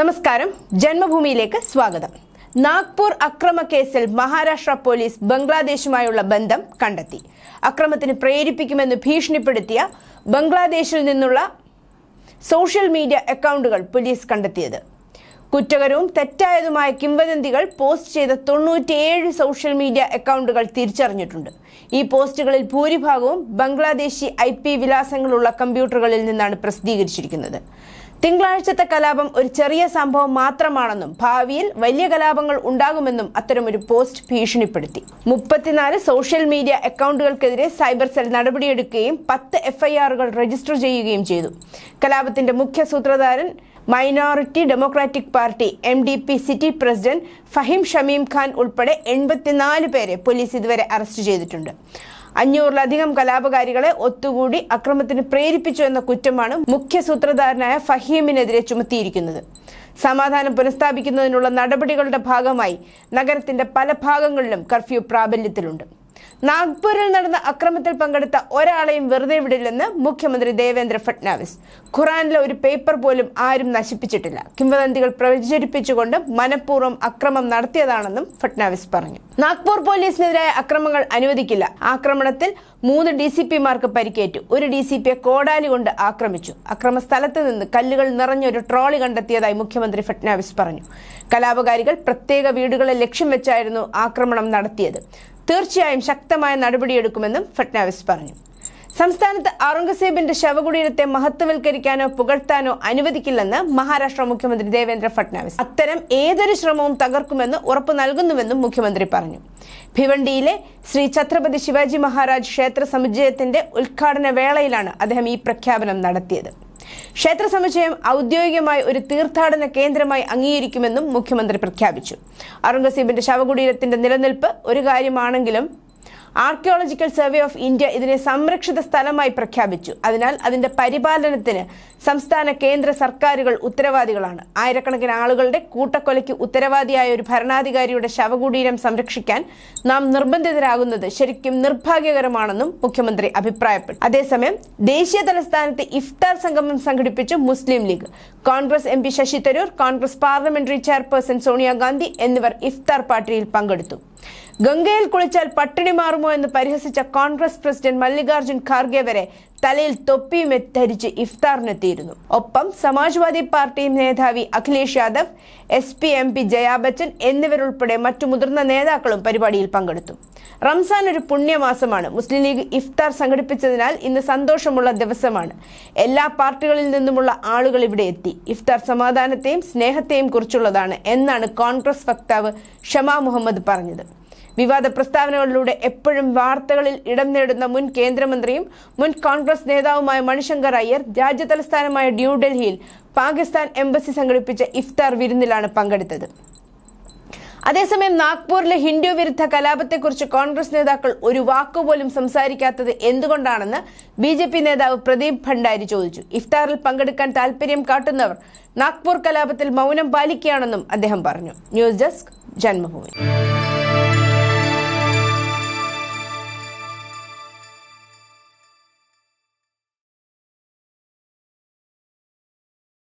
നമസ്കാരം. ജന്മഭൂമിയിലേക്ക് സ്വാഗതം. നാഗ്പൂർ അക്രമ കേസിൽ മഹാരാഷ്ട്ര പോലീസ് ബംഗ്ലാദേശുമായുള്ള ബന്ധം കണ്ടെത്തി. അക്രമത്തിന് പ്രേരിപ്പിക്കുമെന്ന് ഭീഷണിപ്പെടുത്തിയ ബംഗ്ലാദേശിൽ നിന്നുള്ള സോഷ്യൽ മീഡിയ അക്കൗണ്ടുകൾ പോലീസ് കണ്ടെത്തിയത്. കുറ്റകരവും തെറ്റായതുമായ കിംവദന്തികൾ പോസ്റ്റ് ചെയ്ത തൊണ്ണൂറ്റിയേഴ് സോഷ്യൽ മീഡിയ അക്കൗണ്ടുകൾ തിരിച്ചറിഞ്ഞിട്ടുണ്ട്. ഈ പോസ്റ്റുകളിൽ ഭൂരിഭാഗവും ബംഗ്ലാദേശി ഐ പി വിലാസങ്ങളുള്ള കമ്പ്യൂട്ടറുകളിൽ നിന്നാണ് പ്രസിദ്ധീകരിച്ചിരിക്കുന്നത്. തിങ്കളാഴ്ചത്തെ കലാപം ഒരു ചെറിയ സംഭവം മാത്രമാണെന്നും ഭാവിയിൽ വലിയ കലാപങ്ങൾ ഉണ്ടാകുമെന്നും അത്തരമൊരു പോസ്റ്റ് ഭീഷണിപ്പെടുത്തി. മുപ്പത്തിനാല് സോഷ്യൽ മീഡിയ അക്കൗണ്ടുകൾക്കെതിരെ സൈബർ സെൽ നടപടിയെടുക്കുകയും പത്ത് എഫ്ഐആറുകൾ രജിസ്റ്റർ ചെയ്യുകയും ചെയ്തു. കലാപത്തിന്റെ മുഖ്യ സൂത്രധാരൻ minority democratic party M D P city president Fahim Shamim Khan ഉൾപ്പെടെ എൺപത്തിനാല് പേരെ പോലീസ് ഇതുവരെ അറസ്റ്റ് ചെയ്തിട്ടുണ്ട്. അഞ്ഞൂറിലധികം കലാപകാരികളെ ഒത്തുകൂടി അക്രമത്തിന് പ്രേരിപ്പിച്ചു എന്ന കുറ്റമാണ് മുഖ്യ സൂത്രധാരനായ ഫഹീമിനെതിരെ ചുമത്തിയിരിക്കുന്നത്. സമാധാനം പുനഃസ്ഥാപിക്കുന്നതിനുള്ള നടപടികളുടെ ഭാഗമായി നഗരത്തിന്റെ പല ഭാഗങ്ങളിലും കർഫ്യൂ പ്രാബല്യത്തിലുണ്ട്. നാഗ്പൂരിൽ നടന്ന അക്രമത്തിൽ പങ്കെടുത്ത ഒരാളെയും വെറുതെ വിടില്ലെന്ന് മുഖ്യമന്ത്രി ദേവേന്ദ്ര ഫട്നാവിസ് ഖുറാനിലെ ഒരു പേപ്പർ പോലും ആരും നശിപ്പിച്ചിട്ടില്ല. കിംവദന്തികൾ പ്രചരിപ്പിച്ചുകൊണ്ട് മനഃപൂർവം അക്രമം നടത്തിയതാണെന്നും ഫട്നാവിസ് പറഞ്ഞു. നാഗ്പൂർ പോലീസിനെതിരായ അക്രമങ്ങൾ അനുവദിക്കില്ല. ആക്രമണത്തിൽ മൂന്ന് ഡി സി പിമാർക്ക് പരിക്കേറ്റു. ഒരു ഡി സി പിയെ കോടാലി കൊണ്ട് ആക്രമിച്ചു. അക്രമ സ്ഥലത്ത് നിന്ന് കല്ലുകൾ നിറഞ്ഞൊരു ട്രോളി കണ്ടെത്തിയതായി മുഖ്യമന്ത്രി ഫട്നാവിസ് പറഞ്ഞു. കലാപകാരികൾ പ്രത്യേക വീടുകളെ ലക്ഷ്യം വെച്ചായിരുന്നു ആക്രമണം നടത്തിയത്. തീർച്ചയായും ശക്തമായ നടപടിയെടുക്കുമെന്നും ഫട്നാവിസ് പറഞ്ഞു. സംസ്ഥാനത്ത് ഔറംഗസേബിന്റെ ശവകുടീരത്തെ മഹത്വവൽക്കരിക്കാനോ പുകഴ്ത്താനോ അനുവദിക്കില്ലെന്ന് മഹാരാഷ്ട്ര മുഖ്യമന്ത്രി ദേവേന്ദ്ര ഫട്നാവിസ്. അത്തരം ഏതൊരു ശ്രമവും തകർക്കുമെന്ന് ഉറപ്പു നൽകുന്നുവെന്നും മുഖ്യമന്ത്രി പറഞ്ഞു. ഭിവണ്ടിയിലെ ശ്രീ ഛത്രപതി ശിവാജി മഹാരാജ് ക്ഷേത്ര സമുച്ചയത്തിന്റെ ഉദ്ഘാടന വേളയിലാണ് അദ്ദേഹം ഈ പ്രഖ്യാപനം നടത്തിയത്. ക്ഷേത്ര സമുച്ചയം ഔദ്യോഗികമായി ഒരു തീർത്ഥാടന കേന്ദ്രമായി അംഗീകരിക്കുമെന്നും മുഖ്യമന്ത്രി പ്രഖ്യാപിച്ചു. ഔറംഗസീബിന്റെ ശവകുടീരത്തിന്റെ നിലനിൽപ്പ് ഒരു കാര്യമാണെങ്കിലും ആർക്കിയോളജിക്കൽ സർവേ ഓഫ് ഇന്ത്യ ഇതിനെ സംരക്ഷിത സ്ഥലമായി പ്രഖ്യാപിച്ചു. അതിനാൽ അതിന്റെ പരിപാലനത്തിന് സംസ്ഥാന കേന്ദ്ര സർക്കാരുകൾ ഉത്തരവാദികളാണ്. ആയിരക്കണക്കിന് ആളുകളുടെ കൂട്ടക്കൊലയ്ക്ക് ഉത്തരവാദിയായ ഒരു ഭരണാധികാരിയുടെ ശവകുടീരം സംരക്ഷിക്കാൻ നാം നിർബന്ധിതരാകുന്നത് ശരിക്കും നിർഭാഗ്യകരമാണെന്നും മുഖ്യമന്ത്രി അഭിപ്രായപ്പെട്ടു. അതേസമയം ദേശീയ തലസ്ഥാനത്ത് ഇഫ്താർ സംഗമം സംഘടിപ്പിച്ചു Muslim League. Congress M P Shashi Tharoor Congress parliamentary chairperson Sonia Gandhi എന്നിവർ ഇഫ്താർ പാർട്ടിയിൽ പങ്കെടുത്തു. ഗംഗയിൽ കുളിച്ചാൽ പട്ടിണി മാറുമോ എന്ന് പരിഹസിച്ച കോൺഗ്രസ് പ്രസിഡന്റ് മല്ലികാർജുൻ ഖാർഗെ വരെ തലയിൽ തൊപ്പിയും ധരിച്ച് ഇഫ്താറിനെത്തിയിരുന്നു. ഒപ്പം സമാജ്വാദി പാർട്ടി മേധാവി Akhilesh Yadav S P M P Jaya Bachchan എന്നിവരുൾപ്പെടെ മറ്റു മുതിർന്ന നേതാക്കളും പരിപാടിയിൽ പങ്കെടുത്തു. റംസാൻ ഒരു പുണ്യമാസമാണ്. മുസ്ലിം ലീഗ് ഇഫ്താർ സംഘടിപ്പിച്ചതിനാൽ ഇന്ന് സന്തോഷമുള്ള ദിവസമാണ്. എല്ലാ പാർട്ടികളിൽ നിന്നുമുള്ള ആളുകൾ ഇവിടെ എത്തി. ഇഫ്താർ സമാധാനത്തെയും സ്നേഹത്തെയും കുറിച്ചുള്ളതാണ് എന്നാണ് കോൺഗ്രസ് വക്താവ് ഷമാ മുഹമ്മദ് പറഞ്ഞത്. വിവാദ പ്രസ്താവനകളിലൂടെ എപ്പോഴും വാർത്തകളിൽ ഇടം നേടുന്ന മുൻ കേന്ദ്രമന്ത്രിയും മുൻ കോൺഗ്രസ് നേതാവുമായ മണിശങ്കർ അയ്യർ രാജ്യതലസ്ഥാനമായ ന്യൂഡൽഹിയിൽ പാകിസ്ഥാൻ എംബസി സംഘടിപ്പിച്ച ഇഫ്താർ വിരുന്നിലാണ് പങ്കെടുത്തത്. അതേസമയം നാഗ്പൂരിലെ ഹിന്ദു വിരുദ്ധ കലാപത്തെക്കുറിച്ച് കോൺഗ്രസ് നേതാക്കൾ ഒരു വാക്കുപോലും സംസാരിക്കാത്തത് എന്തുകൊണ്ടാണെന്ന് ബി ജെ പി നേതാവ് പ്രദീപ് ഭണ്ഡാരി ചോദിച്ചു. ഇഫ്താറിൽ പങ്കെടുക്കാൻ താൽപര്യം കാട്ടുന്നവർ നാഗ്പൂർ കലാപത്തിൽ മൗനം പാലിക്കുകയാണെന്നും അദ്ദേഹം പറഞ്ഞു. News desk Janmabhumi.